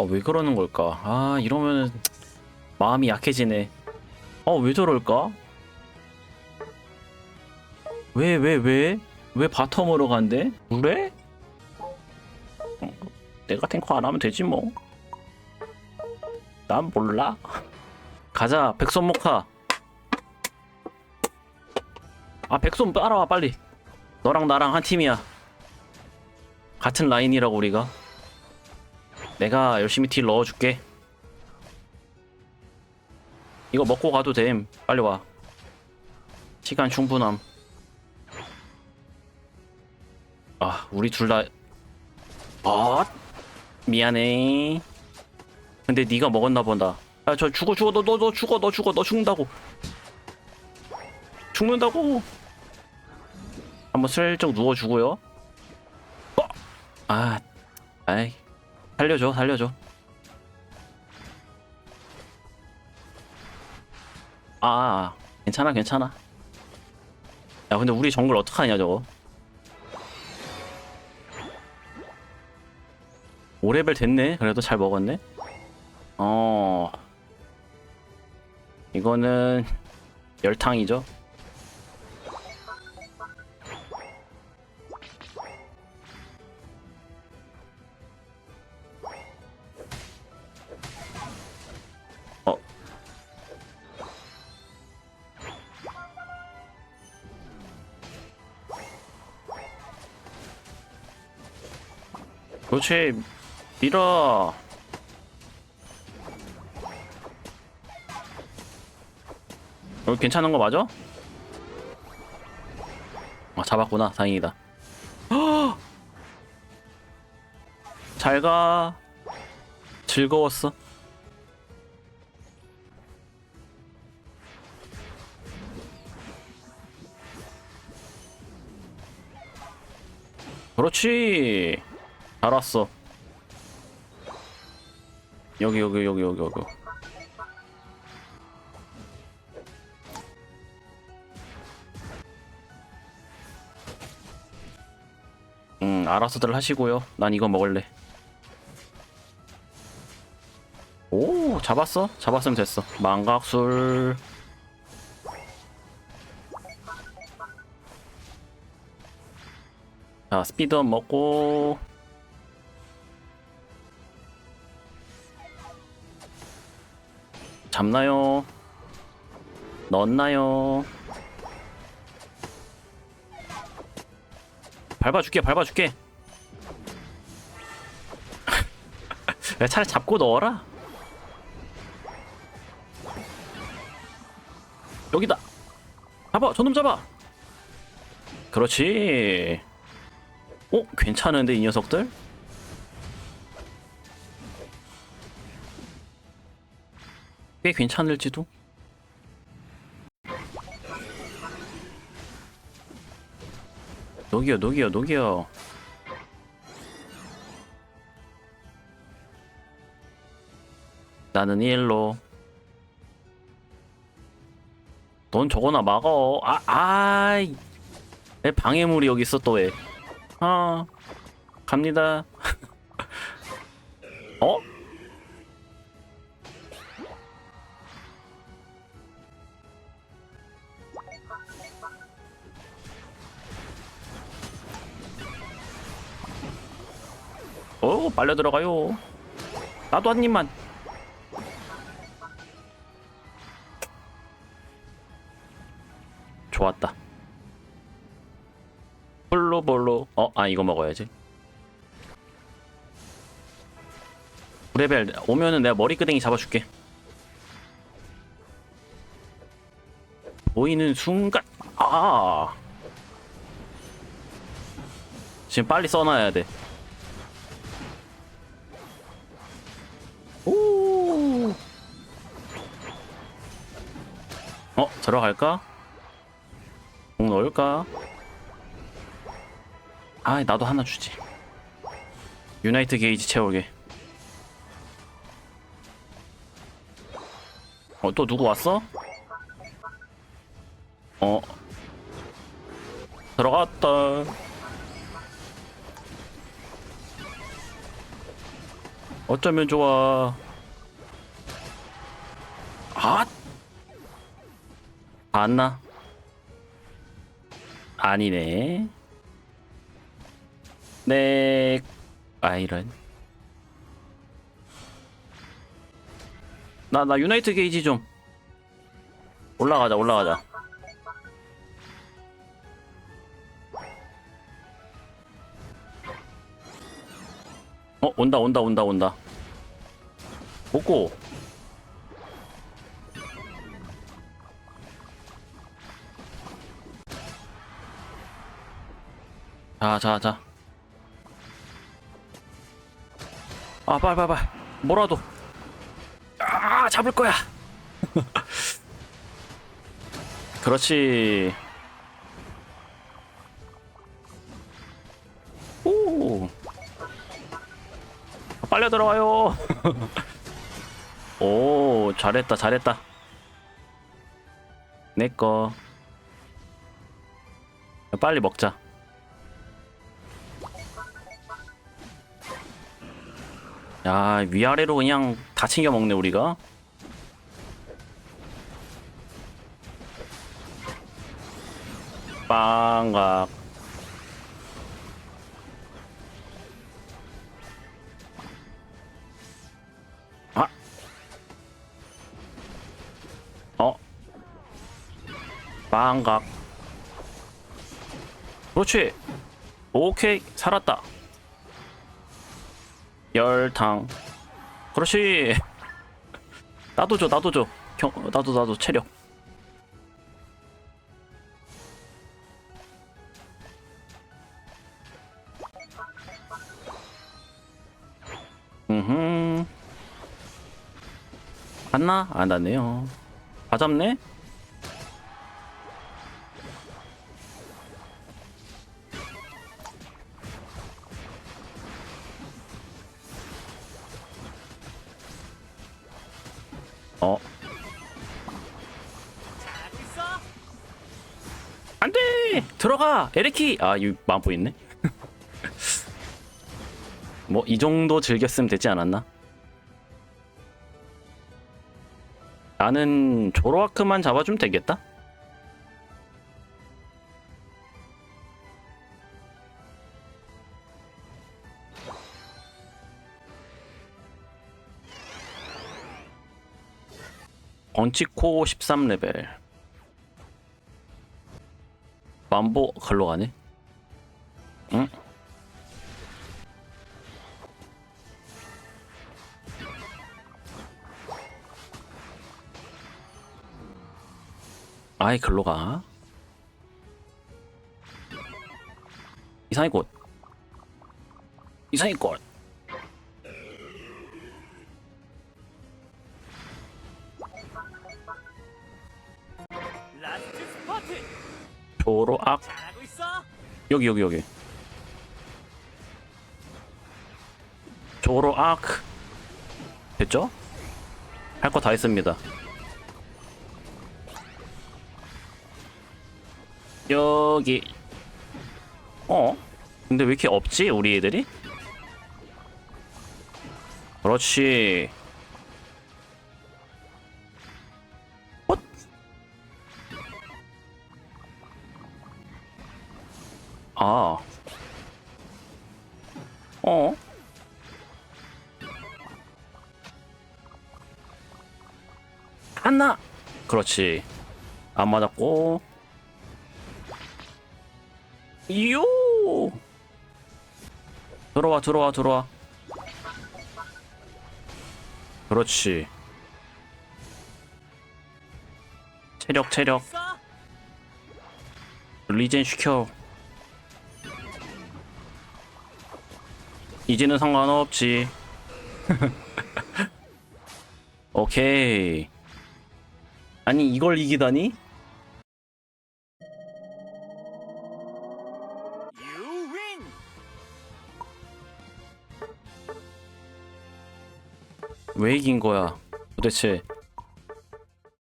아, 왜 그러는 걸까? 아, 이러면은 마음이 약해지네. 어, 왜 저럴까? 왜, 왜, 왜? 왜 바텀으로 간대? 그래? 어, 내가 탱커 안 하면 되지 뭐. 난 몰라. 가자, 백손 모카. 아, 백손 따라와, 빨리. 너랑 나랑 한 팀이야. 같은 라인이라고, 우리가. 내가 열심히 딜 넣어줄게. 이거 먹고 가도 됨. 빨리 와. 시간 충분함. 아, 우리 둘 다. 아, 미안해. 근데 네가 먹었나 본다. 아, 저 죽어, 죽어, 너, 너, 너 죽어, 너 죽어, 너 죽는다고. 죽는다고. 한번 슬쩍 누워주고요. 어? 아, 아이, 살려줘, 살려줘. 아, 괜찮아, 괜찮아. 야, 근데 우리 정글 어떡하냐, 저거. 5레벨 됐네. 그래도 잘 먹었네. 어. 이거는 열탕이죠. 그렇지. 밀어. 여기 괜찮은 거 맞아? 아, 잡았구나. 다행이다. 잘 가. 즐거웠어. 그렇지. 잘 왔어. 여기 여기 여기 여기 여기. 음, 알아서들 하시고요. 난 이거 먹을래. 오, 잡았어? 잡았으면 됐어. 망각술. 자, 스피드업 먹고. 잡나요? 넣었나요? 밟아줄게, 밟아줄게. 야, 차라리 잡고 넣어라. 여기다. 잡아, 저놈 잡아. 그렇지. 어, 괜찮은데 이 녀석들? 꽤 괜찮을지도. 녹여, 녹여, 녹여. 나는 일로. 넌 저거나 막어. 아, 아이. 내 방해물이 여기 있어 또 왜? 아, 갑니다. 어? 어, 빨려 들어가요. 나도 한 입만. 좋았다. 볼로볼로. 어, 아 이거 먹어야지. 레벨 오면은 내가 머리끄댕이 잡아줄게. 보이는 순간 아 지금 빨리 써놔야 돼. 어 들어갈까? 공 넣을까? 아 나도 하나 주지. 유나이트 게이지 채우게. 어 또 누구 왔어? 어 들어갔다. 어쩌면 좋아. 안나? 아니네. 네. 아, 이런. 나, 나 유나이트 게이지 좀. 올라가자, 올라가자. 어, 온다, 온다, 온다, 온다. 먹고. 자, 자, 자. 아, 빨리, 빨리, 빨리. 뭐라도. 아, 잡을 거야. 그렇지. 오. 빨려 들어와요. 오, 잘했다, 잘했다. 내 거. 빨리 먹자. 야, 위아래로 그냥 다 챙겨 먹네, 우리가. 빵각. 아. 어. 빵각. 그렇지. 오케이, 살았다. 열탕. 그렇지. 나도 줘, 나도 줘. 경, 나도 나도 체력. 음. 갔나? 안 났네요. 다 잡네? 안 돼! 들어가! 에레키! 아, 이 마음보 있네. 뭐, 이 정도 즐겼으면 되지 않았나? 나는 조로아크만 잡아주면 되겠다? 번치코 13레벨 만보 걸로 가네? 응? 아이 글로 가. 이상의 꽃. 이상의 꽃. 라스트 스파트 조로악 잘하고 있어? 여기 여기 여기. 조로악. 됐죠? 할 거 다 했습니다. 여기. 어? 근데 왜 이렇게 없지 우리 애들이? 그렇지 아. 어? 하나! 그렇지. 안 맞았고. 요! 들어와 들어와 들어와. 그렇지. 체력 체력. 리젠 시켜 이제는 상관없지. 오케이. 아니 이걸 이기다니? 왜 이긴 거야? 도대체